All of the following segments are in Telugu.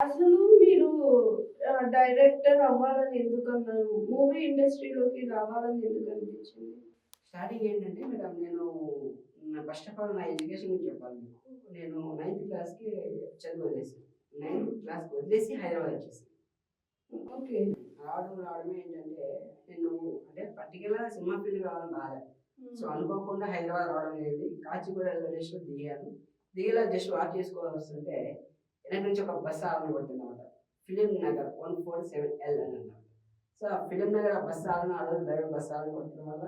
అసలు మీరు డైరెక్టర్ అవ్వాలని ఎందుకు అన్నారు మూవీ ఇండస్ట్రీలోకి రావాలని ఎందుకు అనిపించింది స్టార్టింగ్ ఏంటంటే మేడం నేను ఫస్ట్ ఆఫ్ ఆల్ నా ఎడ్యుకేషన్ గురించి చెప్పాలి మీకు. నేను నైన్త్ క్లాస్కి చదువు వదిలేసాను. నైన్త్ క్లాస్ వదిలేసి హైదరాబాద్ వచ్చేసాను. ఓకే. రావడం రావడమే ఏంటంటే నేను అంటే పర్టికులర్ సినిమా ఫీల్డ్ కావాలని రాలే సో అనుకోకుండా హైదరాబాద్ రావడం లేదు. కాచిగూడ రైల్వే స్టేషన్ దిగాను. దిగేలా జస్ట్ వాక్ చేసుకోవాలి వస్తుంటే వెనక నుంచి ఒక బస్సు ఆరని కొట్టింది అనమాట film Nagar one four seven L అని అన్నారు సో ఆ ఫిలిం నగర్ ఆ బస్సు ఆరని ఆ రోజు డ్రైవర్ బస్సు ఆరని కొట్టడం వల్ల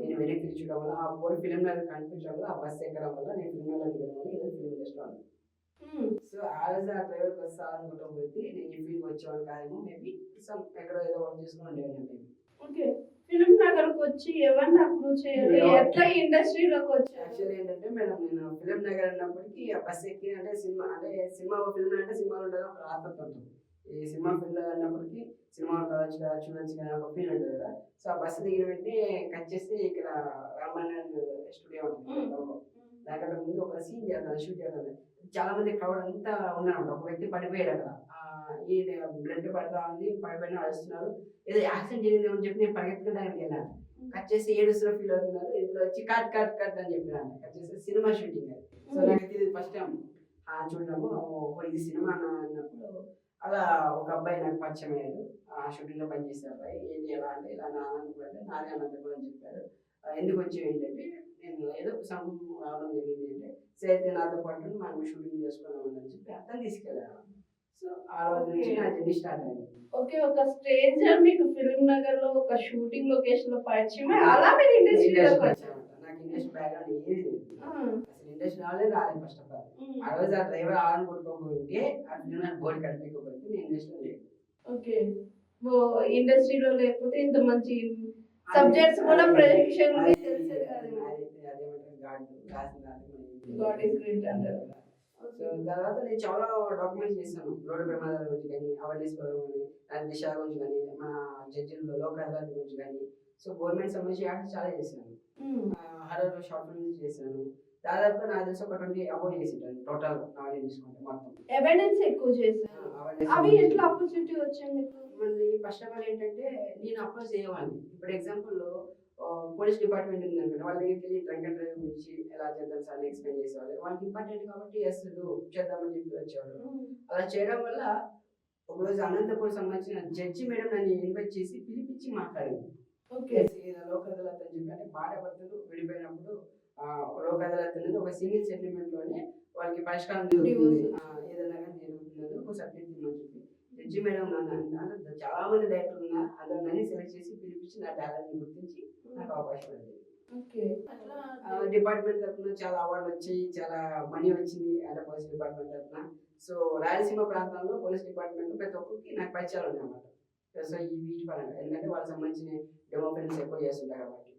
నేను వెనక్కి తిరగడం వల్ల ఆ పోల్ ఫిలిం నగర్ కనిపించడం వల్ల ఆ బస్సు ఎక్కడం వల్ల నేను ఫిలిం నగర్ దిగడం వల్ల ఈరోజు ఫిలిం ఇండస్ట్రీలో. సో ఆ రోజు ఆ డ్రైవర్ బస్సు ఆరనుకుంటా పోతే నేను ఈ ఫీల్డ్ వచ్చేవాడు కాదేమో మేబీ. సమ్ ఎక్కడో ఏదో వర్క్ చేసుకుని ఉండేవాడిని మేబీ. ఓకే. నగర్కి వచ్చి ఎవరిని అప్రోచ్ చేయాలి? ఎట్లా ఇండస్ట్రీలోకి వచ్చారు? యాక్చువల్లీ ఏంటంటే మేడం నేను ఫిలిం నగర్ అన్నప్పటికీ ఆ బస్ ఎక్కి అంటే సినిమా అంటే సినిమా ఫిల్మ్ అంటే సినిమాలు ఉంటుంది ఒక ఆత్మత ఉంటుంది. ఈ సినిమా ఫీల్డ్ అన్నప్పటికీ సినిమా చూడొచ్చు కదా చూడొచ్చు కదా ఒక ఫీల్ ఉంటుంది కదా. సో ఆ బస్సు దిగిన వెంటనే కట్ చేస్తే ఇక్కడ రామాయణ స్టూడియో ఉంటుంది. లోగో. దానికంటే ముందు ఒక సీన్ చేస్తాను షూట్ చేస్తాను చాలా మంది క్రౌడ్ అంతా ఉన్నారన్నమాట ఒక వ్యక్తి పడిపోయాడు అక్కడ. ఈ బ్లడ్ పడతా ఉంది పడిపోయిన అరుస్తున్నారు. ఏదో యాక్సిడెంట్ జరిగిందేమో అని చెప్పి నేను పరిగెత్తుకుంటానికి వెళ్ళాను. కట్ చేసి ఏడుస్తున్న ఫీల్ అవుతున్నారు? ఇందులో వచ్చి కట్ కట్ కట్ అని చెప్పినాను కట్ చేసి సినిమా షూటింగ్ అది. సో నాకు ఇది ఫస్ట్ టైం చూడడము. ఓహో ఇది సినిమా అన్న అన్నప్పుడు అలా ఒక అబ్బాయి నాకు పరిచయం అయ్యాడు. ఆ షూటింగ్లో పనిచేసే అబ్బాయి ఏంటి ఎలా అంటే ఇలా నా అనంతపురం అంటే నాది అనంతపురం అని చెప్పాడు. ఆ, ఎందుకు వచ్చేవి ఏంటంటే నేను ఏదో సమ్ రావడం జరిగింది అంటే సరే నాతో పాటు మనం షూటింగ్ చేసుకున్నామని అని చెప్పి అతను తీసుకెళ్ళాను ఆ రోజు నుంచి నా జర్నీ స్టార్ట్ అయింది. ఓకే ఒక స్ట్రేంజర్ మీకు ఫిల్మ్ నగర్లో ఒక షూటింగ్ లొకేషన్లో పరిచయం అలా మీరు ఇండస్ట్రీలోకి ఇండస్ట్రీ వచ్చారు. నాకు ఇండస్ట్రీ బ్యాక్గ్రౌండ్ ఏది లేదు. అసలు ఇండస్ట్రీ రాలేదు రాలేదు ఫస్ట్ ఆఫ్ ఆల్ ఆ రోజు ఆ డ్రైవర్ ఆన్ కొట్టుకోకపోతే ఆ ఫిల్మ్ బోర్డు కనిపించకపోతే నేను ఇండస్ట్రీలో లేదు ఓకే. ఓ ఇండస్ట్రీలో లేకపోతే ఇంత మంచి సబ్జెక్ట్స్ కూడా ప్రేక్షకులకి తెలిసేది కాదు. గాడ్ ఈస్ గ్రేట్ అంటారు. తర్వాత నేను చాలా డాక్యుమెంట్స్ చేశాను. రోడ్డు ప్రమాదాల గురించి కానీ అవేర్నెస్ ప్రోగ్రామ్ కానీ అండ్ దిశ గురించి కానీ మన జడ్జిల్లో లోక్ అదాలత్ గురించి కానీ. సో గవర్నమెంట్ సంబంధించి యాక్ట్స్ చాలా చేశాను. హర్రర్ షార్ట్ ఫిల్మ్స్ చేశాను. దాదాపుగా నాకు తెలిసి ఒక ట్వంటీ అబౌవ్ చేసింటాను టోటల్ నాలెడ్జ్ తీసుకుంటే మొత్తం. ఎవిడెన్స్ ఎక్కువ awareness అవి. ఎట్లా ఆపర్చునిటీ వచ్చింది మీకు? మళ్ళీ ఫస్ట్ ఆఫ్ ఆల్ ఏంటంటే నేను అప్రోచ్ చేయవాడిని ఇప్పుడు ఎగ్జాంపుల్ పోలీస్ డిపార్ట్మెంట్ ఉంది అనుకోండి వాళ్ళ దగ్గరికి వెళ్ళి డ్రంక్ అండ్ డ్రైవ్ గురించి ఎలా చేద్దాం సార్ ఎక్స్ప్లెయిన్ చేసేవాళ్ళు. వాళ్ళకి ఇంపార్టెంట్ కాబట్టి ఎస్ చేద్దామని చెప్పి వచ్చేవాళ్ళు. అలా చేయడం వల్ల ఒకరోజు అనంతపురం సంబంధించిన జడ్జి మేడం నన్ను ఇన్వైట్ చేసి పిలిపించి మాట్లాడింది. ఓకే. లోక్ అదాలత్ అని చెప్పి అంటే భార్య భర్తలు విడిపోయినప్పుడు లోక్ అదాలత్ అనేది ఒక సింగిల్ సెటిల్మెంట్లోనే వాళ్ళకి పరిష్కారం ఏదైనా ఒక సబ్జెక్ట్ ఇమ్మని చెప్పి జడ్జి మేడం నన్ను అంటే చాలా మంది డైరెక్టర్లు ఉన్నారు అందులో నన్ను సెలెక్ట్ చేసి పిలిపించి నా టాలెంట్ గుర్తించి అవకాశం డిపార్ట్మెంట్ తరఫున చాలా అవార్డులు వచ్చాయి చాలా మనీ వచ్చింది అంటే పోలీస్ డిపార్ట్మెంట్ తరఫున సో రాయలసీమ ప్రాంతంలో పోలీస్ డిపార్ట్మెంట్ ప్రతి ఒక్కరికి నాకు పరిచయాలు ఉన్నాయి అన్నమాట. సో ఈ వీటి పరంగా. ఎందుకంటే వాళ్ళకి సంబంధించిన డెమో ఎక్కువ చేస్తుంటారు కాబట్టి.